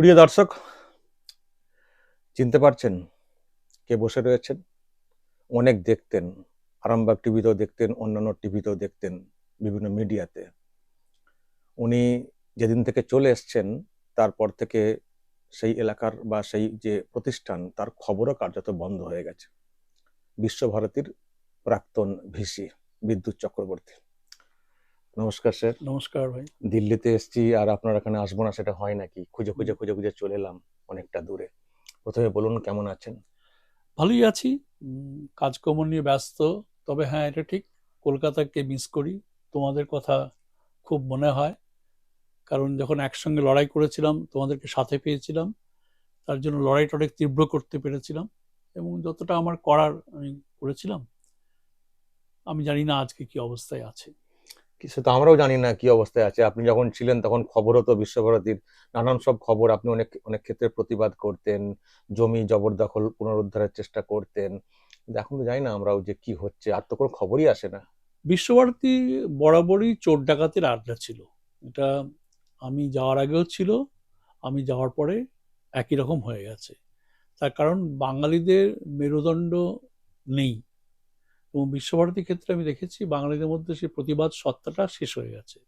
প্রিয় দর্শক, চিনতে পারছেন কে বসে রয়েছেন? অনেক দেখতেন, আরামবাগ টিভিতেও দেখতেন, অন্যান্য টিভিতেও দেখতেন, বিভিন্ন মিডিয়াতে। উনি যেদিন থেকে চলে এসছেন, তারপর থেকে সেই এলাকার বা সেই যে প্রতিষ্ঠান, তার খবরও কার্যত বন্ধ হয়ে গেছে। বিশ্বভারতীর প্রাক্তন ভিসি বিদ্যুৎ চক্রবর্তী। নমস্কার স্যার। নমস্কার ভাই। দিল্লিতে এসছি আর আপনার এখানে আসব না সেটা হয় নাকি? খুঁজে খুঁজে খুঁজে খুঁজে চলে এলাম অনেকটা দূরে। প্রথমে বলুন কেমন আছেন? ভালোই আছি। কাজকর্ম নিয়ে ব্যস্ত। তবে হ্যাঁ এটা ঠিক কলকাতাকে মিস করি। তোমাদের কথা খুব মনে হয়। কারণ যখন একসঙ্গে লড়াই করেছিলাম তোমাদেরকে সাথে পেয়েছিলাম। তার জন্য লড়াইটা অনেক তীব্র করতে পেরেছিলাম। এবং যতটা আমার করার আমি করেছিলাম আমি জানি না আজকে কি অবস্থায় আছে। কিছু তো আমরাও জানি না কি অবস্থায় আছে। আপনি যখন ছিলেন তখন খবর হতো বিশ্বভারতীর। নানান সব খবর আপনি অনেক অনেক ক্ষেত্রে প্রতিবাদ করতেন, জমি জবরদখল পুনরুদ্ধারের চেষ্টা করতেন। এখন তো জানি না আমরাও যে কি হচ্ছে, আর তো কোনো খবরই আসে না। বিশ্বভারতী বরাবরই চোর ডাকাতের আড্ডা ছিল। এটা আমি যাওয়ার আগেও ছিল, আমি যাওয়ার পরে একই রকম হয়ে গেছে। তার কারণ বাঙালিদের মেরুদণ্ড নেই। এবং বিশ্বভারতীর ক্ষেত্রে আমি দেখেছি বাঙালিদের মধ্যে সেই প্রতিবাদ সত্তাটা শেষ হয়ে গেছে।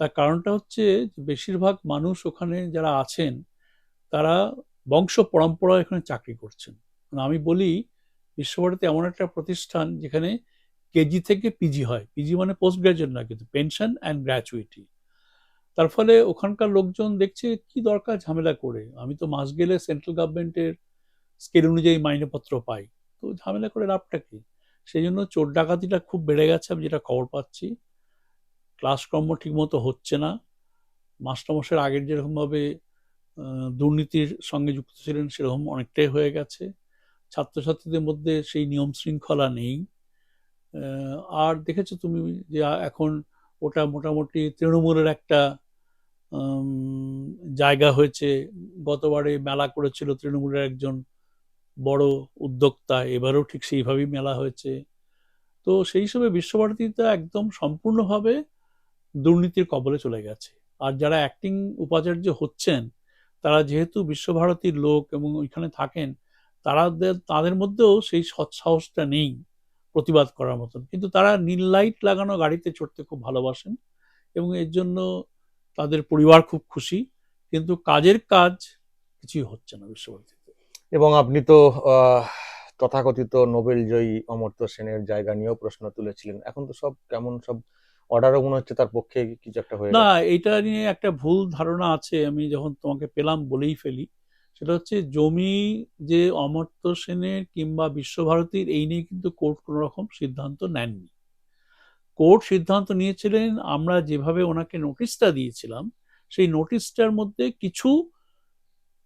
তার কারণটা হচ্ছে বেশিরভাগ মানুষ ওখানে যারা আছেন, তারা বংশ পরম্পরা এখানে চাকরি করছেন। মানে আমি বলি, বিশ্বভারতী এমন একটা প্রতিষ্ঠান যেখানে কেজি থেকে পিজি হয়। পিজি মানে পোস্ট গ্রাজুয়েট না, কিন্তু পেনশন অ্যান্ড গ্র্যাচুইটি। তার ফলে ওখানকার লোকজন দেখছে, কি দরকার ঝামেলা করে? আমি তো মাস গেলে সেন্ট্রাল গভর্নমেন্টের স্কেল অনুযায়ী মাইনেপত্র পাই। তো ঝামেলা করে লাভটা কি? সেই জন্য চোর ডাকাতিটা খুব বেড়ে গেছে, আমি যেটা খবর পাচ্ছি। ক্লাসকর্ম ঠিকমতো হচ্ছে না। মাস্টারমশাইয়ের আগের যেরকমভাবে দুর্নীতির সঙ্গে যুক্ত ছিলেন, সেরকম অনেকটাই হয়ে গেছে। ছাত্রছাত্রীদের মধ্যে সেই নিয়ম শৃঙ্খলা নেই। আর দেখেছ তুমি যে এখন ওটা মোটামুটি তৃণমূলের একটা জায়গা হয়েছে। গতবারে মেলা করেছিল তৃণমূলের একজন বড় উদ্যোক্তা, এবারও ঠিক সেইভাবেই মেলা হয়েছে। তো সেই হিসেবে বিশ্বভারতীতে একদম সম্পূর্ণভাবে দুর্নীতির কবলে চলে গেছে। আর যারা অ্যাক্টিং উপাচার্য হচ্ছেন, তারা যেহেতু বিশ্বভারতীর লোক এবং ওইখানে থাকেন তারা তাদের মধ্যেও সেই সৎসাহসটা নেই প্রতিবাদ করার মতন। কিন্তু তারা নীল লাইট লাগানো গাড়িতে চড়তে খুব ভালোবাসেন এবং এর জন্য তাদের পরিবার খুব খুশি। কিন্তু কাজের কাজ কিছুই হচ্ছে না বিশ্বভারতীতে। এবং আপনি তো তথাকথিত নোবেল জয়ী অমর্ত্য সেনের জায়গা নিয়েও প্রশ্ন তুলেছিলেন। এখন তো সব কেমন সব অর্ডারও মনে হচ্ছে তার পক্ষে কিছু একটা হয়ে না এটা নিয়ে একটা ভুল ধারণা আছে আমি যখন তোমাকে পেলাম বলেই ফেলি। সেটা হচ্ছে জমি যে অমর্ত্য সেনের কিংবা বিশ্বভারতীর এই নিয়ে কিন্তু কোর্ট কোনো রকম সিদ্ধান্ত নেননি। কোর্ট সিদ্ধান্ত নিয়েছিলেন আমরা যেভাবে ওনাকে নোটিশটা দিয়েছিলাম সেই নোটিশটার মধ্যে কিছু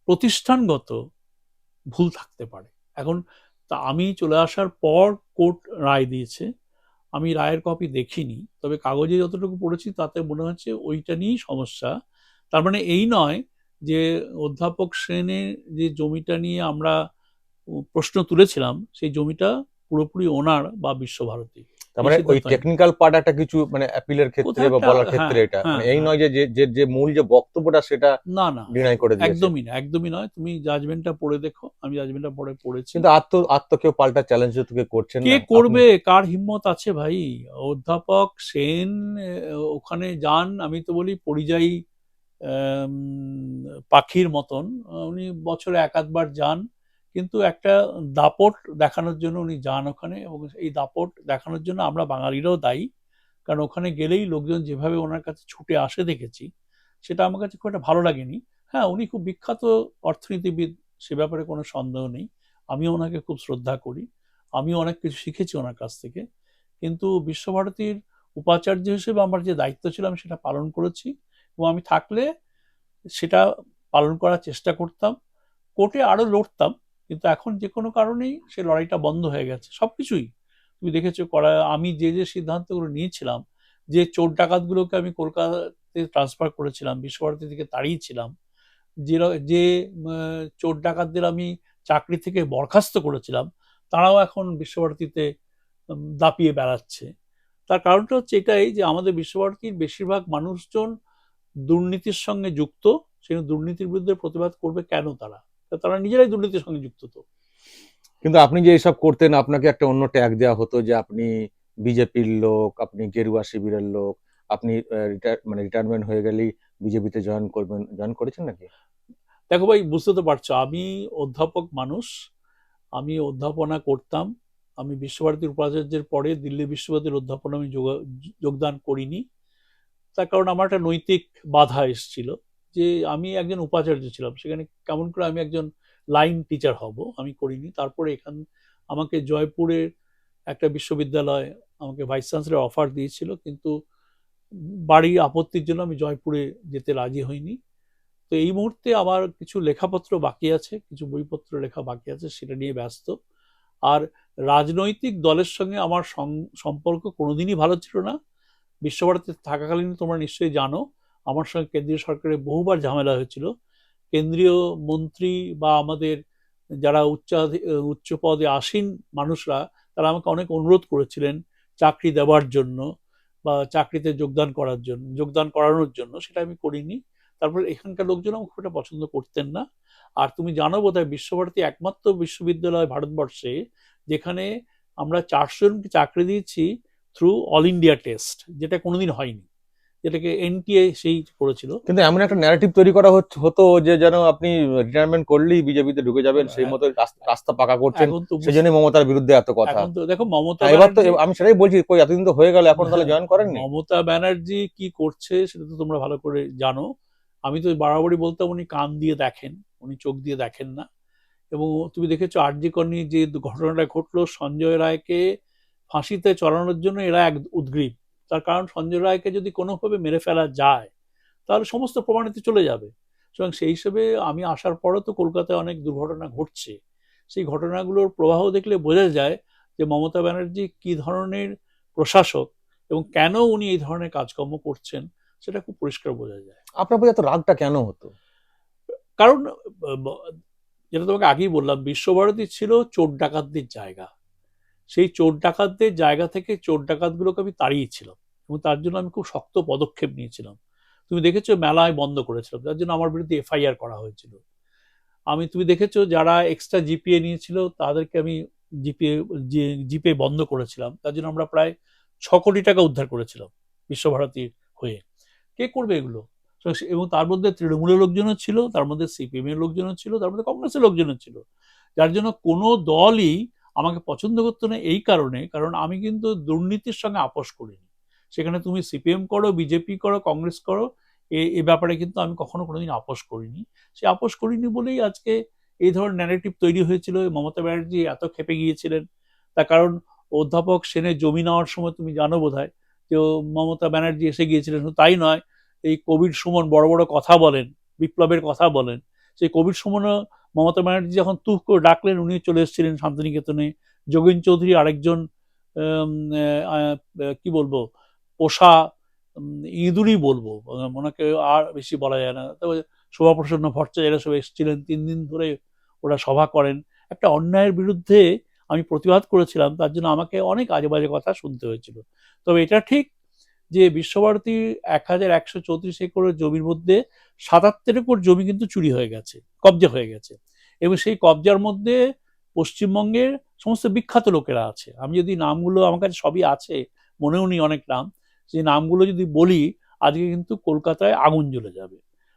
প্রতিষ্ঠানগত ভুল থাকতে পারে। এখন তা আমি চলে আসার পর কোর্ট রায় দিয়েছে, আমি রায়ের কপি দেখিনি, তবে কাগজে যতটুকু পড়েছি তাতে মনে হচ্ছে ওইটা নিয়েই সমস্যা। তার মানে এই নয় যে অধ্যাপক সেনের যে জমিটা নিয়ে আমরা প্রশ্ন তুলেছিলাম, সেই জমিটা পুরোপুরি ওনার বা বিশ্বভারতী তার মানে ওই টেকনিক্যাল পার্ট একটা কিছু মানে অ্যাপিলের ক্ষেত্রে বা বলার ক্ষেত্রে হ্যাঁ, এটা। হ্যাঁ, মানে এই হ্যাঁ। নয় যে যে- মূল যে বক্তব্যটা সেটা না না ডিনাই করে দিয়েছে। একদমই না একদমই নয়। তুমি জাজমেন্টটা পড়ে দেখো আমি জাজমেন্টটা পড়ে পড়েছি। কিন্তু আত্ম আত্ম কেউ পাল্টা চ্যালেঞ্জ তোকে করছেন কে করবে কার হিম্মত আছে ভাই? অধ্যাপক সেন ওখানে যান আমি তো বলি পরিযায়ী পাখির মতন। উনি বছরে এক আধবার যান। কিন্তু একটা দাপট দেখানোর জন্য উনি যান ওখানে এবং এই দাপট দেখানোর জন্য আমরা বাঙালিরাও দায়ী। কারণ ওখানে গেলেই লোকজন যেভাবে ওনার কাছে ছুটে আসে দেখেছি, সেটা আমার কাছে খুব একটা ভালো লাগেনি। হ্যাঁ উনি খুব বিখ্যাত অর্থনীতিবিদ, সে ব্যাপারে কোনো সন্দেহ নেই। আমিও ওনাকে খুব শ্রদ্ধা করি। আমিও অনেক কিছু শিখেছি ওনার কাছ থেকে। কিন্তু বিশ্বভারতীর উপাচার্য হিসেবে আমার যে দায়িত্ব ছিল, আমি সেটা পালন করেছি এবং আমি থাকলে সেটা পালন করার চেষ্টা করতাম। কোর্টে আরও লড়তাম কিন্তু এখন যে কোনো কারণেই সে লড়াইটা বন্ধ হয়ে গেছে সব কিছুই তুমি দেখেছ করা, আমি যে যে সিদ্ধান্তগুলো নিয়েছিলাম, যে চোর ডাকাতগুলোকে আমি কলকাতাতে ট্রান্সফার করেছিলাম, বিশ্বভারতী থেকে তাড়িয়েছিলাম, যে যে চোর ডাকাতদের আমি চাকরি থেকে বরখাস্ত করেছিলাম, তারাও এখন বিশ্বভারতীতে দাপিয়ে বেড়াচ্ছে। তার কারণটা হচ্ছে এটাই যে আমাদের বিশ্বভারতীর বেশিরভাগ মানুষজন দুর্নীতির সঙ্গে যুক্ত, সেই দুর্নীতির বিরুদ্ধে প্রতিবাদ করবে কেন তারা? তারা নিজেরাই দুর্নীতির সঙ্গে যুক্ত তো। কিন্তু আপনি যে এইসব করতেন আপনাকে একটা অন্য ট্যাগ দেওয়া হতো যে আপনি বিজেপির লোক আপনি গেরুয়া শিবিরের লোক আপনি মানে রিটায়ারমেন্ট হয়ে গেলেই বিজেপিতে জয়েন করবেন জয়েন করেছেন নাকি? দেখো ভাই বুঝতে তো পারছ আমি অধ্যাপক মানুষ আমি অধ্যাপনা করতাম আমি বিশ্বভারতীর উপাচার্যের পরে দিল্লি বিশ্বভারতীর অধ্যাপনা আমি যোগা- যোগদান করিনি। তার কারণ আমার একটা নৈতিক বাধা এসেছিল। যে আমি একজন উপাচার্য ছিলাম, সেখানে কেমন করে আমি একজন লাইন টিচার হব, আমি করিনি। তারপরে এখান, আমাকে জয়পুরের একটা বিশ্ববিদ্যালয় আমাকে ভাইস চ্যান্সেলর অফার দিয়েছিল, কিন্তু বাড়ির আপত্তির জন্য আমি জয়পুরে যেতে রাজি হইনি। তো এই মুহূর্তে আমার কিছু লেখাপত্র বাকি আছে, কিছু বইপত্র লেখা বাকি আছে, সেটা নিয়ে ব্যস্ত। আর রাজনৈতিক দলের সঙ্গে আমার সম্পর্ক কোনোদিনই ভালো ছিল না। বিশ্বভারতীতে থাকাকালীন তোমরা নিশ্চয়ই জানো আমার সঙ্গে কেন্দ্রীয় সরকারের বহুবার ঝামেলা হয়েছিল। কেন্দ্রীয় মন্ত্রী বা আমাদের যারা উচ্চ উচ্চ পদে আসীন মানুষরা, তারা আমাকে অনেক অনুরোধ করেছিলেন চাকরি দেওয়ার জন্য বা চাকরিতে যোগদান করার জন্য, যোগদান করানোর জন্য। সেটা আমি করিনি। তারপর এখানকার লোকজন আমাকে খুব পছন্দ করতেন না। আর তুমি জানো বোধহয় বিশ্বভারতী একমাত্র বিশ্ববিদ্যালয় ভারতবর্ষে যেখানে আমরা চারশো জনকে চাকরি দিয়েছি থ্রু অল ইন্ডিয়া টেস্ট যেটা কোনোদিন হয়নি। যেটাকে এনটিএ সেই করেছিল। কিন্তু এমন একটা ন্যারেটিভ তৈরি করা হতো যে যেন আপনি রিটায়ারমেন্ট করলেই বিজেপিতে ঢুকে যাবেন সেই মতো রাস্তা- রাস্তা পাকা করছেন সেই জন্য মমতার বিরুদ্ধে এত কথা। দেখো মমতা এবার তো আমি সেটাই বলছি কই এতদিন তো হয়ে গেল এখন তাহলে জয়েন করেন মমতা ব্যানার্জি কি করছে সেটা তো তোমরা ভালো করে জানো। আমি তো বাড়াবাড়ি বলতাম উনি কান দিয়ে দেখেন উনি চোখ দিয়ে দেখেন না। এবং তুমি দেখেছ আরজি কর্নি যে ঘটনাটা ঘটলো সঞ্জয় রায়কে ফাঁসিতে চড়ানোর জন্য এরা এক উদ্গ্রীব। তার কারণ সঞ্জয় রায়কে যদি কোনোভাবে মেরে ফেলা যায় তাহলে সমস্ত প্রমাণিত চলে যাবে। সুতরাং সেই হিসেবে আমি আসার পরও তো কলকাতায় অনেক দুর্ঘটনা ঘটছে। সেই ঘটনাগুলোর প্রবাহ দেখলে বোঝা যায় যে মমতা ব্যানার্জি কি ধরনের প্রশাসক এবং কেন উনি এই ধরনের কাজকর্ম করছেন সেটা খুব পরিষ্কার বোঝা যায়। আপনার প্রতি এত রাগটা কেন হতো? কারণ যেটা তোমাকে আগেই বললাম বিশ্বভারতী ছিল চোর ডাকাতদের জায়গা। সেই চোর ডাকাতদের জায়গা থেকে চোর ডাকাতগুলোকে আমি তাড়িয়েছিলাম এবং তার জন্য আমি খুব শক্ত পদক্ষেপ নিয়েছিলাম। তুমি দেখেছ মেলায় বন্ধ করেছিলাম তার জন্য আমার বিরুদ্ধে এফআইআর করা হয়েছিল। আমি, তুমি দেখেছ যারা এক্সট্রা জিপিএ নিয়েছিল, তাদেরকে আমি জিপিএ জিপে বন্ধ করেছিলাম। তার জন্য আমরা প্রায় ছ কোটি টাকা উদ্ধার করেছিলাম বিশ্বভারতীর হয়ে। কে করবে এগুলো? এবং তার মধ্যে তৃণমূলের লোকজনও ছিল, তার মধ্যে সিপিএম এর লোকজনও ছিল, তার মধ্যে কংগ্রেসের লোকজনও ছিল। যার জন্য কোনো দলই আমাকে পছন্দ করতো না এই কারণে, কারণ আমি কিন্তু দুর্নীতির সঙ্গে আপোষ করিনি। সেখানে তুমি সিপিএম করো, বিজেপি করো, কংগ্রেস করো, এ ব্যাপারে কিন্তু আমি কখনো কোনোদিন আপোষ করিনি। সে আপোষ করিনি বলেই আজকে এই ধরনের ন্যারেটিভ তৈরি হয়েছিল মমতা ব্যানার্জি এত খেপে গিয়েছিলেন। তার কারণ অধ্যাপক সেনে জমি নেওয়ার সময় তুমি জানো বোধহয় যে ও মমতা ব্যানার্জি এসে গিয়েছিলেন। তাই নয়, এই কোভিড সুমন বড় বড় কথা বলেন, বিপ্লবের কথা বলেন। সেই কোভিড সুমনও মমতা ব্যানার্জি যখন তুহ করে ডাকলেন উনি চলে এসেছিলেন শান্তিনিকেতনে। যোগেন চৌধুরী আরেকজন কি বলব, পোষা ইঁদুরই বলব, ওনাকে আর বেশি বলা যায় না। তবে শোভাপ্রসন্ন ভট্টাচার্য সব এসেছিলেন, তিন দিন ধরে ওরা সভা করেন। একটা অন্যায়ের বিরুদ্ধে আমি প্রতিবাদ করেছিলাম, তার জন্য আমাকে অনেক আজে বাজে কথা শুনতে হয়েছিল। তবে এটা ঠিক যে বিশ্বভারতী এক হাজার একশো চৌত্রিশ একরের জমির মধ্যে সাতাত্তর একর জমি কিন্তু চুরি হয়ে গেছে, কবজা হয়ে গেছে। এবং সেই কবজার মধ্যে পশ্চিমবঙ্গের সমস্ত বিখ্যাত লোকেরা আছে। আমি যদি নামগুলো আমার কাছে সবই আছে, মনেও নেই অনেক নাম, সেই নামগুলো যদি বলি, আজকে কিন্তু কলকাতায় আগুন জ্বলে যাবে।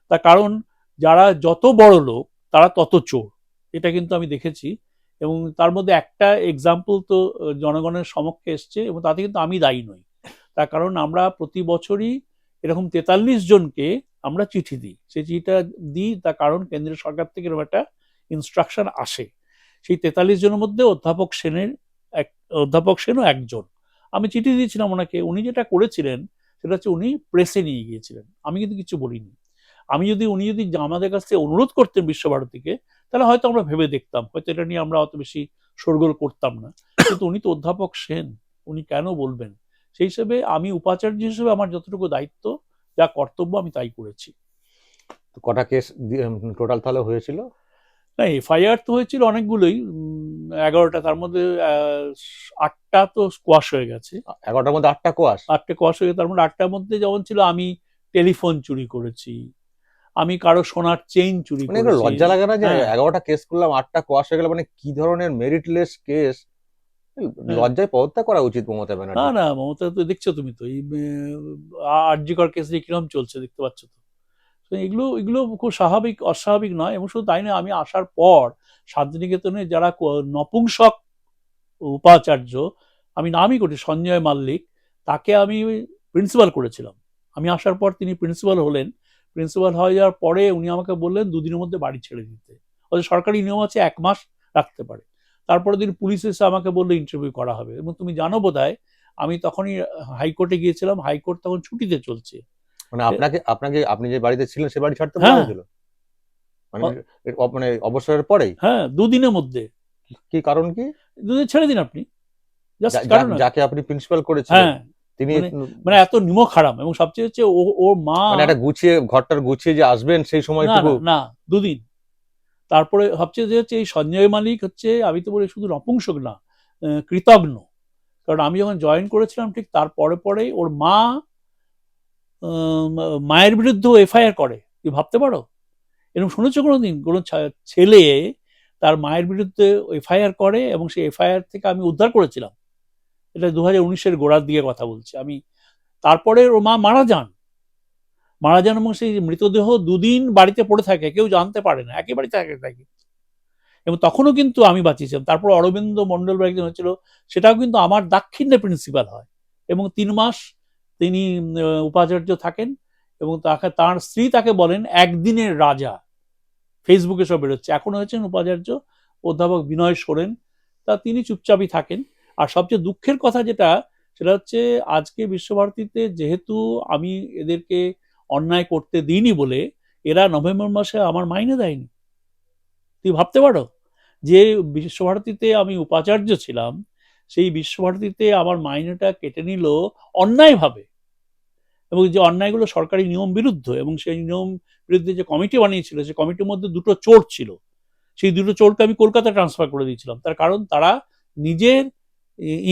তার কারণ, যারা যত বড় লোক, তারা তত চোর। এটা কিন্তু আমি দেখেছি। এবং তার মধ্যে একটা এক্সাম্পল তো, জনগণের সমক্ষে এসছে এবং তাতে কিন্তু আমি দায়ী নই। তার কারণ আমরা প্রতি বছরই এরকম তেতাল্লিশ জনকে আমরা চিঠি দিই। সেই চিঠিটা দিই, তার কারণ কেন্দ্রীয় সরকার থেকে এরকম একটা ইনস্ট্রাকশন আসে। সেই তেতাল্লিশ জনের মধ্যে অধ্যাপক সেনের এক, অধ্যাপক সেনও একজন। আমি চিঠি দিয়েছিলাম ওনাকে, উনি যেটা করেছিলেন সেটা হচ্ছে উনি প্রেসে নিয়ে গিয়েছিলেন। আমি কিন্তু কিছু বলিনি। আমি যদি, উনি যদি আমাদের কাছ থেকে অনুরোধ করতেন বিশ্বভারতীকে, তাহলে হয়তো আমরা ভেবে দেখতাম। হয়তো এটা নিয়ে আমরা অত বেশি শোরগোল করতাম না। কিন্তু উনি তো অধ্যাপক সেন, উনি কেন বলবেন? সেই হিসেবে আমি উপাচার্য হিসেবে আমার যতটুকু দায়িত্ব যা কর্তব্য আমি তাই করেছি। তো কটা কেস টোটাল তাহলে হয়েছিল? না এফআইআর তো হয়েছিল অনেকগুলোই এগারোটা তার মধ্যে আটটা তো স্কোয়াশ হয়ে গেছে। এগারোটার মধ্যে আটটা কোয়াশ আটটা কোয়াশ হয়ে গেছে তার মধ্যে আটটার মধ্যে যেমন ছিল আমি টেলিফোন চুরি করেছি। আমি কারও সোনার চেইন চুরি মানে করেছি। লজ্জা লাগে না যে হ্যাঁ। এগারোটা কেস করলাম আটটা কোয়াশ হয়ে গেল মানে কি ধরনের মেরিটলেস কেস লজ্জায় পদত্যাগ করা উচিত মমতা না ব্যানার্জি। না মমতা তো দেখছ তুমি তো এই আরজিকর কেস নিয়ে কিরম চলছে দেখতে পাচ্ছ তো? তো এগুলো এগুলো খুব স্বাভাবিক অস্বাভাবিক নয় এবং শুধু তাই না আমি আসার পর শান্তিনিকেতনে যারা নপুংসক উপাচার্য আমি নামই করি সঞ্জয় মাল্লিক তাকে আমি প্রিন্সিপাল করেছিলাম। আমি আসার পর তিনি প্রিন্সিপাল হলেন। প্রিন্সিপাল হয়ে যাওয়ার পরে উনি আমাকে বললেন দুদিনের মধ্যে বাড়ি ছেড়ে দিতে। ওদের সরকারি নিয়ম আছে এক মাস রাখতে পারে। তারপরে দিন পুলিশ এসে আমাকে বলল ইন্টারভিউ করা হবে। এবং তুমি জানো বোধহয় আমি তখনই হাইকোর্টে গিয়েছিলাম হাইকোর্ট তখন ছুটিতে চলছে। মানে আপনাকে আপনাকে আপনি যে বাড়িতে ছিলেন সে বাড়ি ছাড়তে বলা হ্যাঁ। হয়েছিল মানে মানে অবসরের পরেই? হ্যাঁ দুদিনের মধ্যে। কি কারণ কি? দুদিন ছেড়ে দিন আপনি। যাকে আপনি প্রিন্সিপাল করেছিলেন হ্যাঁ। তিনি মানে- মানে এত নিমক হারাম এবং সবচেয়ে হচ্ছে ও ওর মা মানে একটা গুছিয়ে ঘরটার গুছিয়ে যে আসবেন সেই সময়টুকু না, না দুদিন। তারপরে সবচেয়ে যে হচ্ছে এই সঞ্জয় মালিক হচ্ছে, আমি তো বলি শুধু নপুংসক না কৃতজ্ঞ কারণ আমি যখন জয়েন করেছিলাম ঠিক তারপরে পরেই ওর মা মায়ের বিরুদ্ধে এফআইআর করে। তুই ভাবতে পারো? এরকম শুনেছো কোনো দিন কোনো ছেলে তার মায়ের বিরুদ্ধে এফআইআর করে এবং সেই এফআইআর থেকে আমি উদ্ধার করেছিলাম। এটা দু হাজার উনিশের গোড়ার দিকে কথা বলছি। আমি, তারপরে ওর মা মারা যান। মারা যান এবং সেই মৃতদেহ দুদিন বাড়িতে পড়ে থাকে, কেউ জানতে পারে না একই বাড়িতে থাকে থাকে এবং তখনও কিন্তু আমি বাঁচিয়েছিলাম। তারপর অরবিন্দ মন্ডল বা একজন হয়েছিল, সেটাও কিন্তু আমার দাক্ষিণ্যে প্রিন্সিপাল হয়। এবং তিন মাস তিনি উপাচার্য থাকেন এবং তাকে, তার স্ত্রী তাকে বলেন, একদিনের রাজা। ফেসবুকে সব বেরোচ্ছে। এখন হয়েছেন উপাচার্য, অধ্যাপক বিনয় সোরেন। তা তিনি চুপচাপই থাকেন। আর সবচেয়ে দুঃখের কথা যেটা, সেটা হচ্ছে আজকে বিশ্বভারতীতে যেহেতু আমি এদেরকে অন্যায় করতে দিইনি বলে এরা নভেম্বর মাসে আমার মাইনে দেয়নি। তুই ভাবতে পারো যে বিশ্বভারতীতে আমি উপাচার্য ছিলাম, সেই বিশ্বভারতীতে আমার মাইনেটা কেটে নিল অন্যায়ভাবে। এবং যে অন্যায়গুলো সরকারি নিয়ম বিরুদ্ধ এবং সেই নিয়ম বিরুদ্ধে যে কমিটি বানিয়েছিল, সেই কমিটির মধ্যে দুটো চোর ছিল। সেই দুটো চোরকে আমি কলকাতা ট্রান্সফার করে দিয়েছিলাম। তার কারণ তারা নিজের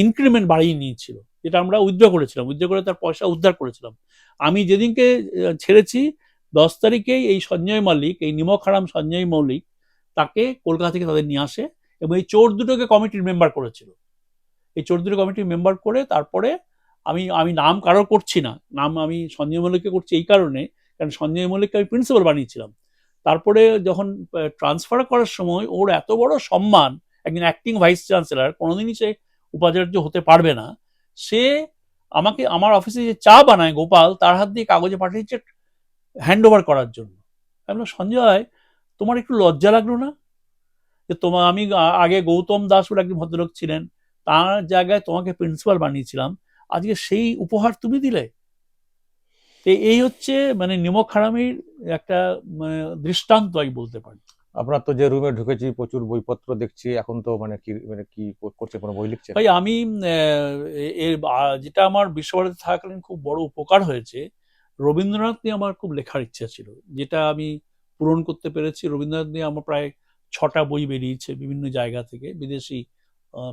ইনক্রিমেন্ট বাড়িয়ে নিয়েছিল। যেটা আমরা উইথড্র করেছিলাম উইথড্র করে তার পয়সা উদ্ধার করেছিলাম। আমি যেদিনকে ছেড়েছি, দশ তারিখেই এই সঞ্জয় মল্লিক, এই নিমক হারাম সঞ্জয় মল্লিক, তাকে কলকাতা থেকে তাদের নিয়ে আসে এবং এই চোর দুটোকে কমিটির মেম্বার করেছিল। এই চোর দুটো কমিটির মেম্বার করে তারপরে আমি আমি নাম কারোর করছি না। নাম আমি সঞ্জয় মল্লিককে করছি এই কারণে, কারণ সঞ্জয় মল্লিককে আমি প্রিন্সিপাল বানিয়েছিলাম। তারপরে যখন ট্রান্সফার করার সময় ওর এত বড় সম্মান, একজন অ্যাক্টিং ভাইস চ্যান্সেলার কোনোদিনই সে উপাচার্য হতে পারবে না। সে আমাকে আমার অফিসে যে চা বানায় গোপাল তার হাত দিয়ে কাগজে পাঠিয়েছে হ্যান্ড ওভার করার জন্য। আমি বললাম, সঞ্জয় তোমার একটু লজ্জা লাগল না? যে তোমার আমি আগে গৌতম দাস বলে একজন ভদ্রলোক ছিলেন তার জায়গায় তোমাকে প্রিন্সিপাল বানিয়েছিলাম। আজকে সেই উপহার তুমি দিলে? এই হচ্ছে মানে নিমক হারামির একটা মানে দৃষ্টান্ত আমি বলতে পারি। আপনার তো যে রুমে ঢুকেছি, প্রচুর বইপত্র দেখছি, এখন তো মানে কি মানে কি করছে, কোনো বই লিখছে? ভাই, আমি এর যেটা আমার বিশ্বভারতী থাকাকালীন খুব বড় উপকার হয়েছে, রবীন্দ্রনাথ নিয়ে আমার খুব লেখার ইচ্ছা ছিল। যেটা আমি পূরণ করতে পেরেছি। রবীন্দ্রনাথ নিয়ে আমার প্রায় ছটা বই বেরিয়েছে বিভিন্ন জায়গা থেকে, বিদেশি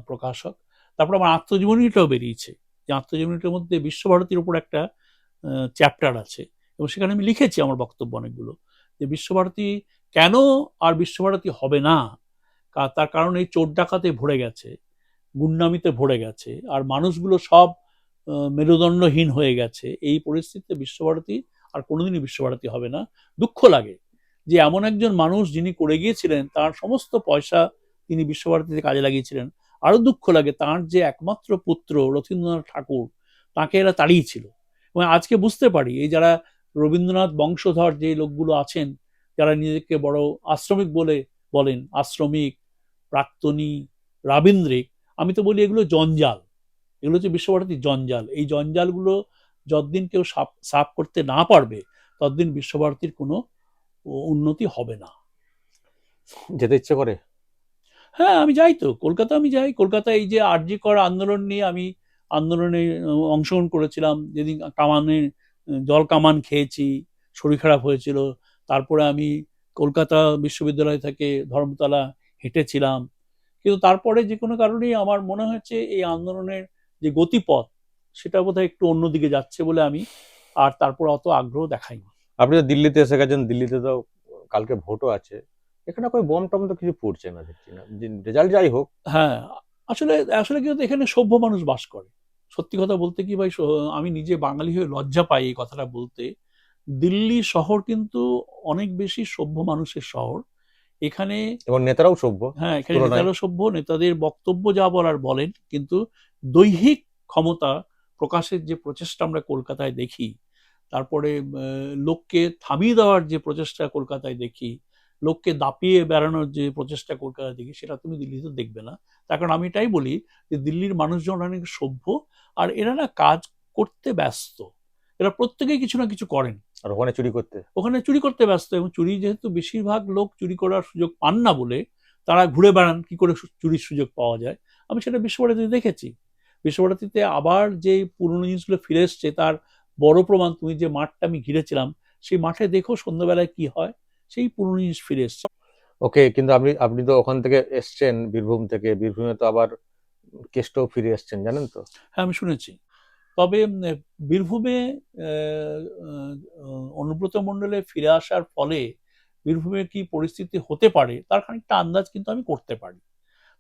প্রকাশক। তারপর আমার আত্মজীবনীটাও বেরিয়েছে। যে আত্মজীবনীটার মধ্যে বিশ্বভারতীর উপর একটা চ্যাপ্টার আছে। এবং সেখানে আমি লিখেছি আমার বক্তব্য অনেকগুলো। যে বিশ্বভারতী কেন আর বিশ্বভারতী হবে না? তার কারণ এই চোর ডাকাতে ভরে গেছে, গুন্ডামিতে ভরে গেছে, আর মানুষগুলো সব মেরুদণ্ডহীন হয়ে গেছে। এই পরিস্থিতিতে বিশ্বভারতী, আর কোনোদিনই বিশ্বভারতী হবে না। দুঃখ লাগে যে এমন একজন মানুষ যিনি করে গিয়েছিলেন, তার সমস্ত পয়সা তিনি বিশ্বভারতীতে কাজে লাগিয়েছিলেন। আরও দুঃখ লাগে তার যে একমাত্র পুত্র রথীন্দ্রনাথ ঠাকুর, তাকে এরা তাড়িয়েছিল। এবং আজকে বুঝতে পারি, এই যারা রবীন্দ্রনাথ বংশধর যে লোকগুলো আছেন যারা নিজেকে বড় আশ্রমিক বলে বলেন আশ্রমিক প্রাক্তনী রাবীন্দ্রিক আমি তো বলি এগুলো জঞ্জাল। এগুলো হচ্ছে বিশ্বভারতীর জঞ্জাল। এই জঞ্জালগুলো যতদিন কেউ সাফ সাফ করতে না পারবে ততদিন বিশ্বভারতীর কোনো উন্নতি হবে না। যেতে ইচ্ছে করে? হ্যাঁ আমি যাই তো। কলকাতা আমি যাই। কলকাতা এই যে আরজি কর আন্দোলন নিয়ে আমি আন্দোলনে অংশগ্রহণ করেছিলাম। যেদিন কামানে জল কামান খেয়েছি শরীর খারাপ হয়েছিল তারপরে আমি কলকাতা বিশ্ববিদ্যালয় থেকে ধর্মতলা হেঁটেছিলাম। কিন্তু তারপরে যে কোনো কারণেই আমার মনে হচ্ছে এই আন্দোলনের যে গতিপথ সেটা বোধহয় একটু অন্যদিকে যাচ্ছে বলে আমি আর তারপর অত আগ্রহ দেখাইনি। আপনি তো দিল্লিতে এসে গেছেন দিল্লিতে তো কালকে ভোটও আছে। এখানে કોઈ বম টম তো কিছু পড়ছে না দেখছি না। রেজাল্ট যাই হোক। হ্যাঁ আসলে আসলে কি এখানে সভ্য মানুষ বাস করে। সত্যি কথা বলতে কি ভাই আমি নিজে বাঙালি হয়ে লজ্জা পাই এই কথাটা বলতে। দিল্লি শহর কিন্তু অনেক বেশি সভ্য মানুষের শহর। এখানে এবং নেতারাও সভ্য হ্যাঁ এখানে তুলনায়। নেতারা সভ্য নেতাদের বক্তব্য যা বলার বলেন কিন্তু দৈহিক ক্ষমতা প্রকাশের যে প্রচেষ্টা আমরা কলকাতায় দেখি তারপরে লোককে থামিয়ে দেওয়ার যে প্রচেষ্টা কলকাতায় দেখি লোককে দাপিয়ে বেড়ানোর যে প্রচেষ্টা কলকাতায় দেখি সেটা তুমি দিল্লিতে দেখবে না। তার কারণ আমি এটাই বলি যে দিল্লির মানুষজন অনেক সভ্য আর এরা না কাজ করতে ব্যস্ত। এরা প্রত্যেকেই কিছু না কিছু করেন। আর ওখানে চুরি করতে? ওখানে চুরি করতে ব্যস্ত এবং চুরি যেহেতু বেশিরভাগ লোক চুরি করার সুযোগ পান না বলে তারা ঘুরে বেড়ান কি করে চুরির সুযোগ পাওয়া যায়। আমি সেটা বিশ্বভারতীতে দেখেছি। বিশ্বভারতীতে আবার যে পুরনো জিনিসগুলো ফিরে এসছে তার বড় প্রমাণ তুমি যে মাঠটা আমি ঘিরেছিলাম সেই মাঠে দেখো সন্ধ্যাবেলায় কি হয় সেই পুরনো জিনিস ফিরে এসছে। ওকে কিন্তু আপনি আপনি তো ওখান থেকে এসছেন বীরভূম থেকে। বীরভূমে তো আবার কেষ্টও ফিরে এসছেন জানেন তো? হ্যাঁ আমি শুনেছি। তবে বীরভূমে অনুব্রত মণ্ডলে ফিরে আসার ফলে বীরভূমে কি পরিস্থিতি হতে পারে, তার খানিকটা আন্দাজ কিন্তু আমি করতে পারি।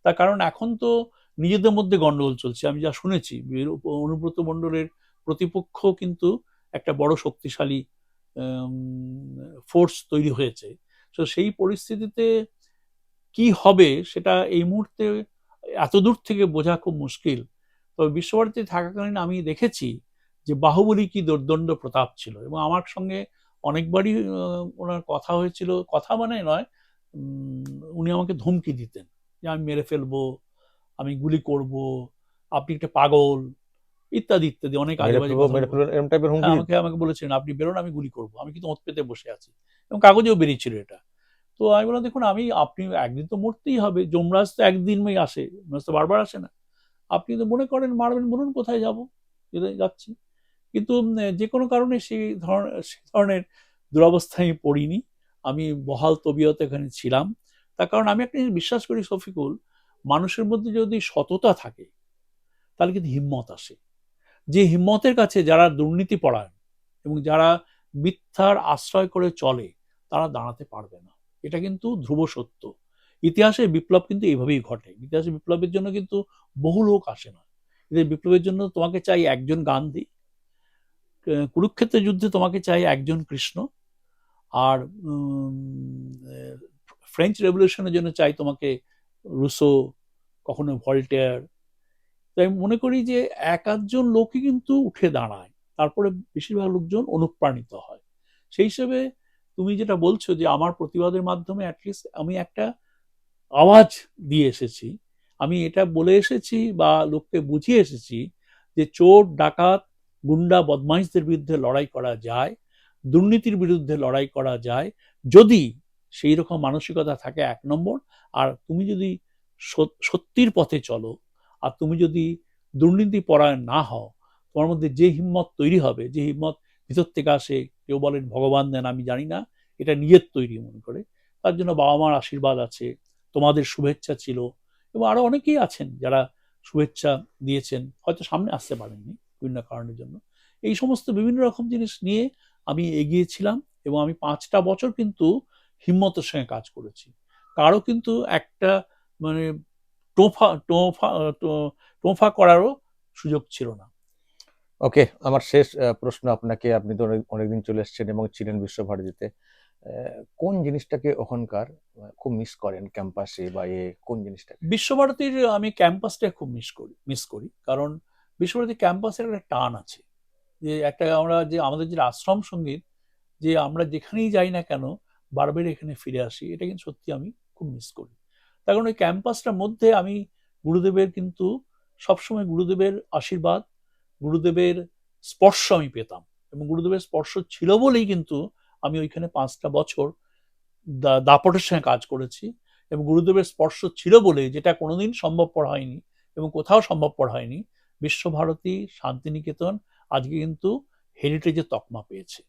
তার কারণ এখন তো নিজেদের মধ্যে গন্ডগোল চলছে। আমি যা শুনেছি, বীর- অনুব্রত মণ্ডলের প্রতিপক্ষ কিন্তু একটা বড় শক্তিশালী ফোর্স তৈরি হয়েছে। তো সেই পরিস্থিতিতে কি হবে সেটা এই মুহূর্তে এত দূর থেকে বোঝা খুব মুশকিল। তবে বিশ্বভারতী থাকাকালীন আমি দেখেছি যে বাহুবলী কি দুর্দণ্ড প্রতাপ ছিল এবং আমার সঙ্গে অনেকবারই ওনার কথা হয়েছিল কথা মানে নয় উম, উনি আমাকে ধমকি দিতেন যে আমি মেরে ফেলব আমি গুলি করব আপনি একটা পাগল ইত্যাদি ইত্যাদি অনেক হুমকি? হ্যাঁ, আমাকে আমাকে বলেছিলেন আপনি বেরোন আমি গুলি করব আমি কিন্তু ওত পেতে বসে আছি। এবং কাগজেও বেরিয়েছিল এটা। তো আমি বললাম দেখুন আমি আপনি একদিন তো মরতেই হবে যমরাজ তো একদিনই আসে যমরাজ তো বারবার আসে না। আপনি তো মনে করেন মারবেন বলুন কোথায় যাব যাচ্ছি। কিন্তু যে কোনো কারণে সেই ধরনের সে ধরনের দুরবস্থায় আমি পড়িনি। আমি বহাল তবিয়ত এখানে ছিলাম। তার কারণ আমি একটা বিশ্বাস করি শফিকুল, মানুষের মধ্যে যদি সততা থাকে, তাহলে কিন্তু হিম্মত আসে। যে হিম্মতের কাছে যারা দুর্নীতি পড়ায় এবং যারা মিথ্যার আশ্রয় করে চলে, তারা দাঁড়াতে পারবে না। এটা কিন্তু ধ্রুব সত্য। ইতিহাসে বিপ্লব কিন্তু এইভাবেই ঘটে। ইতিহাসে বিপ্লবের জন্য কিন্তু বহু লোক আসে না। এদের বিপ্লবের জন্য তোমাকে চাই একজন গান্ধী কুরুক্ষেত্রের যুদ্ধে তোমাকে চাই একজন কৃষ্ণ, আর ফ্রেঞ্চ রেভলিউশনের জন্য চাই তোমাকে রুসো কখনো ভল্টেয়ার। তাই মনে করি যে এক আধজন লোকই কিন্তু উঠে দাঁড়ায়, তারপরে বেশিরভাগ লোকজন অনুপ্রাণিত হয়। সেই হিসেবে তুমি যেটা বলছো যে আমার প্রতিবাদের মাধ্যমে অ্যাটলিস্ট আমি একটা আওয়াজ দিয়ে এসেছি। আমি এটা বলে এসেছি বা লোককে বুঝিয়ে এসেছি যে চোর, ডাকাত, গুন্ডা, বদমাইশদের বিরুদ্ধে লড়াই করা যায়, দুর্নীতির বিরুদ্ধে লড়াই করা যায়। যদি সেই রকম মানসিকতা থাকে এক নম্বর, আর তুমি যদি সত- সত্যির পথে চলো, আর তুমি যদি দুর্নীতি পরায়ণ না হও, তোমার মধ্যে যে হিম্মত তৈরি হবে, যে হিম্মত ভিতর থেকে আসে, কেউ বলেন ভগবান দেন, আমি জানি না, এটা নিজের তৈরি মনে করে। তার জন্য বাবা মার আশীর্বাদ আছে তোমাদের শুভেচ্ছা ছিল। এবং আরও অনেকেই আছেন যারা শুভেচ্ছা দিয়েছেন, হয়তো সামনে আসতে পারেননি বিভিন্ন কারণের জন্য। এই সমস্ত বিভিন্ন রকম জিনিস নিয়ে আমি এগিয়েছিলাম এবং আমি পাঁচটা বছর কিন্তু হিম্মতের সঙ্গে কাজ করেছি। কারও কিন্তু একটা মানে টোফা টোফা টোফা করারও সুযোগ ছিল না। ওকে, আমার শেষ প্রশ্ন আপনাকে। আপনি তো অনেকদিন চলে এসেছেন এবং ছিলেন বিশ্বভারতীতে। কোন জিনিসটাকে ওখানকার খুব মিস করেন ক্যাম্পাসে বা এ কোন জিনিসটা বিশ্বভারতীর, আমি ক্যাম্পাসটা খুব মিস করি মিস করি। কারণ বিশ্বভারতী ক্যাম্পাসের একটা টান আছে। যে একটা আমরা যে, আমাদের যে আশ্রম সংগীত, যে আমরা যেখানেই যাই না কেন, বারবার এখানে ফিরে আসি, এটা কিন্তু সত্যি আমি খুব মিস করি। তার কারণ ওই ক্যাম্পাসটার মধ্যে আমি গুরুদেবের কিন্তু সবসময় গুরুদেবের আশীর্বাদ, গুরুদেবের স্পর্শ আমি পেতাম। এবং গুরুদেবের স্পর্শ ছিল বলেই কিন্তু আমি ওইখানে পাঁচটা বছর দাপটের সঙ্গে কাজ করেছি এবং গুরুদেবের স্পর্শ ছিল বলে যেটা কোনোদিন সম্ভবপর হয়নি এবং কোথাও সম্ভবপর হয়নি, বিশ্বভারতী, শান্তিনিকেতন, আজকে কিন্তু হেরিটেজের তকমা পেয়েছে।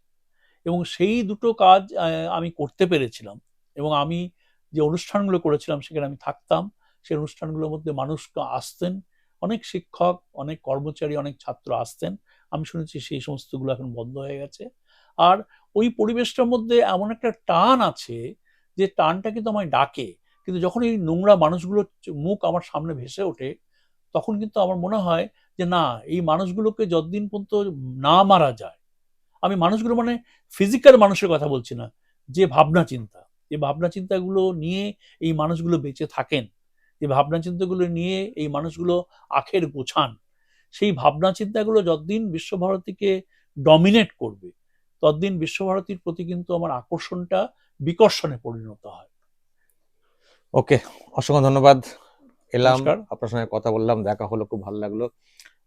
এবং সেই দুটো কাজ আমি করতে পেরেছিলাম এবং আমি যে অনুষ্ঠানগুলো করেছিলাম সেখানে আমি থাকতাম, সেই অনুষ্ঠানগুলোর মধ্যে মানুষ আসতেন, অনেক শিক্ষক, অনেক কর্মচারী, অনেক ছাত্র আসতেন। আমি শুনেছি সেই সমস্তগুলো এখন বন্ধ হয়ে গেছে। আর ওই পরিবেশটার মধ্যে এমন একটা টান আছে যে টানটা কিন্তু আমায় ডাকে। কিন্তু যখন এই নোংরা মানুষগুলোর মুখ আমার সামনে ভেসে ওঠে, তখন কিন্তু আমার মনে হয় যে না, এই মানুষগুলোকে যতদিন পর্যন্ত না মারা যায়, আমি মানুষগুলো মানে ফিজিক্যাল মানুষের কথা বলছি না, যে ভাবনা চিন্তা, যে ভাবনা চিন্তাগুলো নিয়ে এই মানুষগুলো বেঁচে থাকেন, যে ভাবনা চিন্তাগুলো নিয়ে এই মানুষগুলো আখের গোছান, সেই ভাবনা চিন্তাগুলো যতদিন বিশ্বভারতীকে ডমিনেট করবে ততদিন বিশ্বভারতীর প্রতি কিন্তু আমার আকর্ষণটা বিকর্ষণে পরিণত হয়। ওকে অসংখ্য ধন্যবাদ। এলাম। আপনার সঙ্গে কথা বললাম দেখা হলো খুব ভালো লাগল।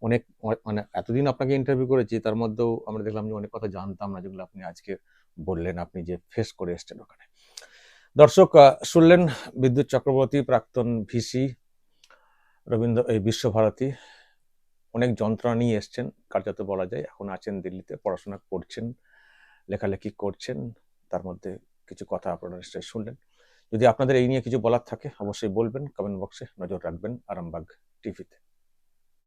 অনেক মানে এতদিন আপনাকে ইন্টারভিউ করেছি তার মধ্যেও আমরা দেখলাম যে অনেক কথা জানতাম না যেগুলো আপনি আজকে বললেন আপনি যে ফেস করে এসছেন ওখানে। দর্শক শুনলেন বিদ্যুৎ চক্রবর্তী প্রাক্তন ভিসি রবীন্দ্র এই বিশ্বভারতী। অনেক যন্ত্রণা নিয়ে এসছেন কার্যত বলা যায় এখন আছেন দিল্লিতে পড়াশোনা করছেন। লেখালেখি করছেন, তার মধ্যে কিছু কথা আপনারা নিশ্চয়ই শুনলেন। যদি আপনাদের এই নিয়ে কিছু বলার থাকে, অবশ্যই বলবেন কমেন্ট বক্সে নজর রাখবেন, আরামবাগ টিভিতে